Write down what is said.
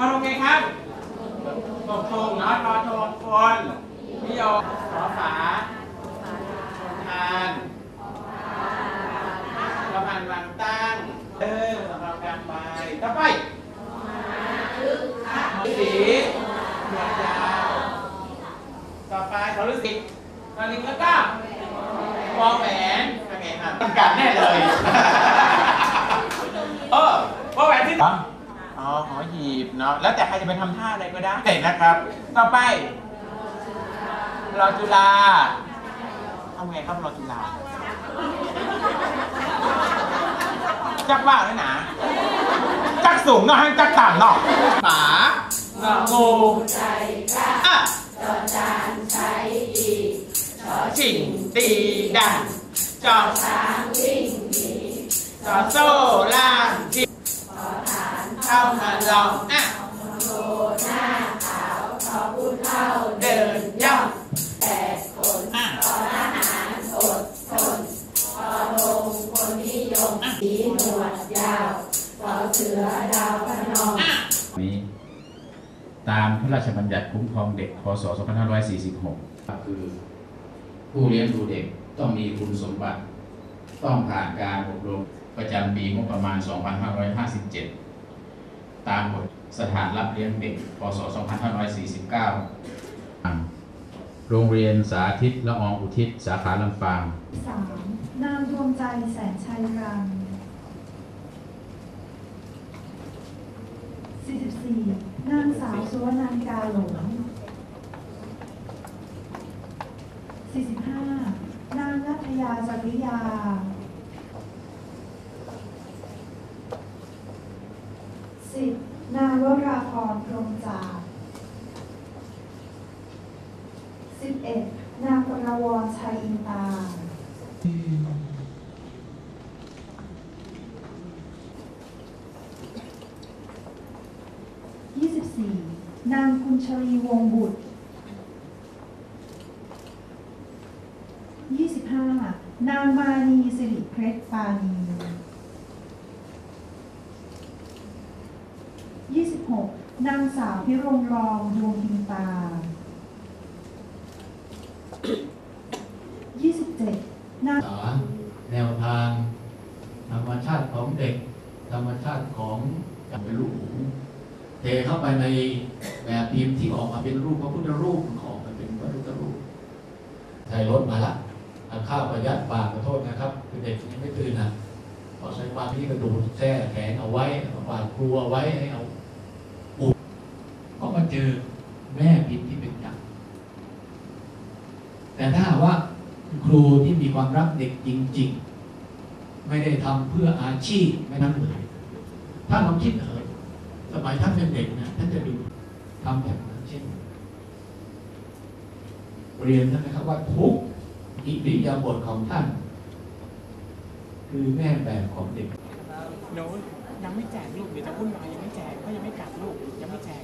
พอลงไงครับตกทงเนาะทอทงคนนิยมขอฝาทานประพันธ์วางตั้ง เออสำหรับการไปต่อไปสีหนวดยาวต่อไปเขาฤาษีนาลิงแล้วก็วอแหวนโอเคครับต้องการแน่เลย เออวอแหวนที่ อ๋อหอหีบเนาะแล้วแต่ใครจะไปทำท่าอะไรก็ได้นะครับ ต่อไปรอจุฬาทำไงครับรอจุฬาจักว่าเลยนะจักสูงเนาะให้จักต่ำเนาะฝาเนาะงูอะชิงตีดังจอบช้างวิ่งหนีจอโซ่ล่างจิบ เข้ามาลองอะเดินย่องแปดคนอะนี้ตามพระราชบัญญัติคุ้มครองเด็ก พศ 2546 คือ ผู้เลี้ยงดูเด็กต้องมีคุณสมบัติ ต้องผ่านการอบรมประจำปีงบประมาณ 2557 ตามบทสถานรับเลี้ยงเด็ก พศ 2549 โรงเรียนสาธิตละอองอุทิศ สาขาลำปางสามนางดวงใจแสนชัยรังสี่สิบสี่นางสาวสุวรรณันกาหลงสี่สิบห้านางนัทยาจริยาสิบนาง วราพรพรมจากสิบเอ็ดนางปรวรชัยอินตายี่สิบสี่นางกุญชรีวงบุตรยี่สิบห้านางมานีสิริเพชรปานี ยี่สิบหกนางสาวพิรมรองดวงพิมตายี่สิบเจ็ดนางษาแนวทาง ธรรมชาติของเด็ก ธรรมชาติของการเป็นลูกหมูเทเข้าไปในแบบพิมพ์ที่ออกมาเป็นรูปพระพุทธรูปมันออกมาเป็นพระพุทธรูปใส่รถมาละเอาข้าวประยัดปากขอโทษนะครับคือเด็กยังไม่ตื่นนะ ขอใช้ความที่กระดูดแช่แขนเอาไว้เอาปากครัวไว้ให้เอาอุดก็มาเจอแม่พิมพ์ที่เป็นยักษ์แต่ถ้าว่าครูที่มีความรักเด็กจริง ๆ ไม่ได้ทำเพื่ออาชีพไม่นั้นเลยถ้าลองคิดเถอะสมัยท่านเป็นเด็กนะท่านจะดูทำแบบนั้นเช่น เรียนนะครับว่าทุกอิริยาบถของท่าน คือแม่แบบของเด็กหนูยังไม่แจกลูกเดี๋ยวจะวุ่นวายยังไม่แจกเขายังไม่กลับลูกยังไม่แจก